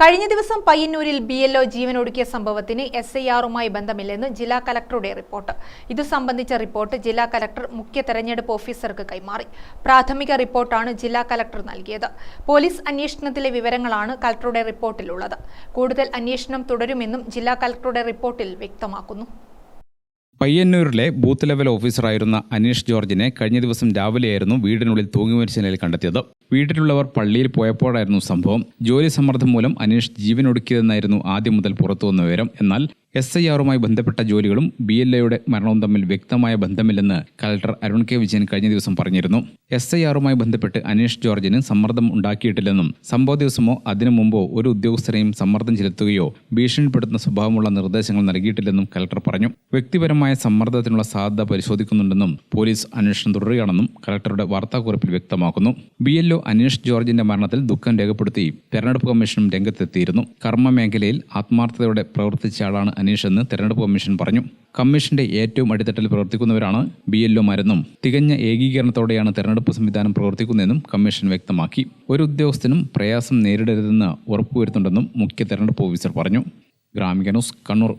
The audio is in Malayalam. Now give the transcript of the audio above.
കഴിഞ്ഞ ദിവസം പയ്യന്നൂരിൽ ബി എൽ ഒ ജീവനൊടുക്കിയ സംഭവത്തിന് എസ് ഐ ആറുമായി ബന്ധമില്ലെന്ന് ജില്ലാ കലക്ടറുടെ റിപ്പോർട്ട്. ഇതു സംബന്ധിച്ച റിപ്പോർട്ട് ജില്ലാ കലക്ടർ മുഖ്യ തെരഞ്ഞെടുപ്പ് ഓഫീസർക്ക് കൈമാറി. പ്രാഥമിക റിപ്പോർട്ടാണ് ജില്ലാ കലക്ടർ നൽകിയത്. പോലീസ് അന്വേഷണത്തിലെ വിവരങ്ങളാണ് കലക്ടറുടെ റിപ്പോർട്ടിലുള്ളത്. കൂടുതൽ അന്വേഷണം തുടരുമെന്നും ജില്ലാ കലക്ടറുടെ റിപ്പോർട്ടിൽ വ്യക്തമാക്കുന്നു. പയ്യന്നൂരിലെ ബൂത്ത് ലെവൽ ഓഫീസറായിരുന്ന അനീഷ് ജോർജിനെ കഴിഞ്ഞ ദിവസം രാവിലെയായിരുന്നു വീടിനുള്ളിൽ തൂങ്ങി മരിച്ച നിലയിൽ കണ്ടെത്തിയത്. വീട്ടിലുള്ളവർ പള്ളിയിൽ പോയപ്പോഴായിരുന്നു സംഭവം. ജോലി സമ്മർദ്ദം മൂലം അനീഷ് ജീവനൊടുക്കിയതെന്നായിരുന്നു ആദ്യം മുതൽ പുറത്തുവന്ന വിവരം. എന്നാൽ എസ് ഐ ആറുമായി ബന്ധപ്പെട്ട ജോലികളും ബി എൽ എയുടെ മരണവും തമ്മിൽ വ്യക്തമായ ബന്ധമില്ലെന്ന് കലക്ടർ അരുൺ കെ വിജയൻ കഴിഞ്ഞ ദിവസം പറഞ്ഞിരുന്നു. എസ് ഐ ആറുമായി ബന്ധപ്പെട്ട് അനീഷ് ജോർജിന് സമ്മർദ്ദം ഉണ്ടാക്കിയിട്ടില്ലെന്നും സംഭവ ദിവസമോ അതിനു മുമ്പോ ഒരു ഉദ്യോഗസ്ഥരെയും സമ്മർദ്ദം ചെലുത്തുകയോ ഭീഷണിപ്പെടുത്തുന്ന സ്വഭാവമുള്ള നിർദ്ദേശങ്ങൾ നൽകിയിട്ടില്ലെന്നും കലക്ടർ പറഞ്ഞു. വ്യക്തിപരമായ സമ്മർദ്ദത്തിനുള്ള സാധ്യത പരിശോധിക്കുന്നുണ്ടെന്നും പോലീസ് അന്വേഷണം തുടരുകയാണെന്നും കലക്ടറുടെ വാർത്താക്കുറിപ്പിൽ വ്യക്തമാക്കുന്നു. ബി എൽ അനീഷ് ജോർജിന്റെ മരണത്തിൽ ദുഃഖം രേഖപ്പെടുത്തി തെരഞ്ഞെടുപ്പ് കമ്മീഷനും രംഗത്തെത്തിയിരുന്നു. കർമ്മ മേഖലയിൽ ആത്മാർത്ഥതയോടെ പ്രവർത്തിച്ച ആളാണ് അനീഷ് എന്ന് തെരഞ്ഞെടുപ്പ് കമ്മീഷൻ പറഞ്ഞു. കമ്മീഷന്റെ ഏറ്റവും അടിത്തട്ടിൽ പ്രവർത്തിക്കുന്നവരാണ് ബി എൽ ഒമാരെന്നും തികഞ്ഞ ഏകീകരണത്തോടെയാണ് തെരഞ്ഞെടുപ്പ് സംവിധാനം പ്രവർത്തിക്കുന്നതെന്നും കമ്മീഷൻ വ്യക്തമാക്കി. ഒരു ഉദ്യോഗസ്ഥനും പ്രയാസം നേരിടരുതെന്ന് ഉറപ്പുവരുത്തുണ്ടെന്നും മുഖ്യ തെരഞ്ഞെടുപ്പ് ഓഫീസർ പറഞ്ഞു. ഗ്രാമിക ന്യൂസ് കണ്ണൂർ.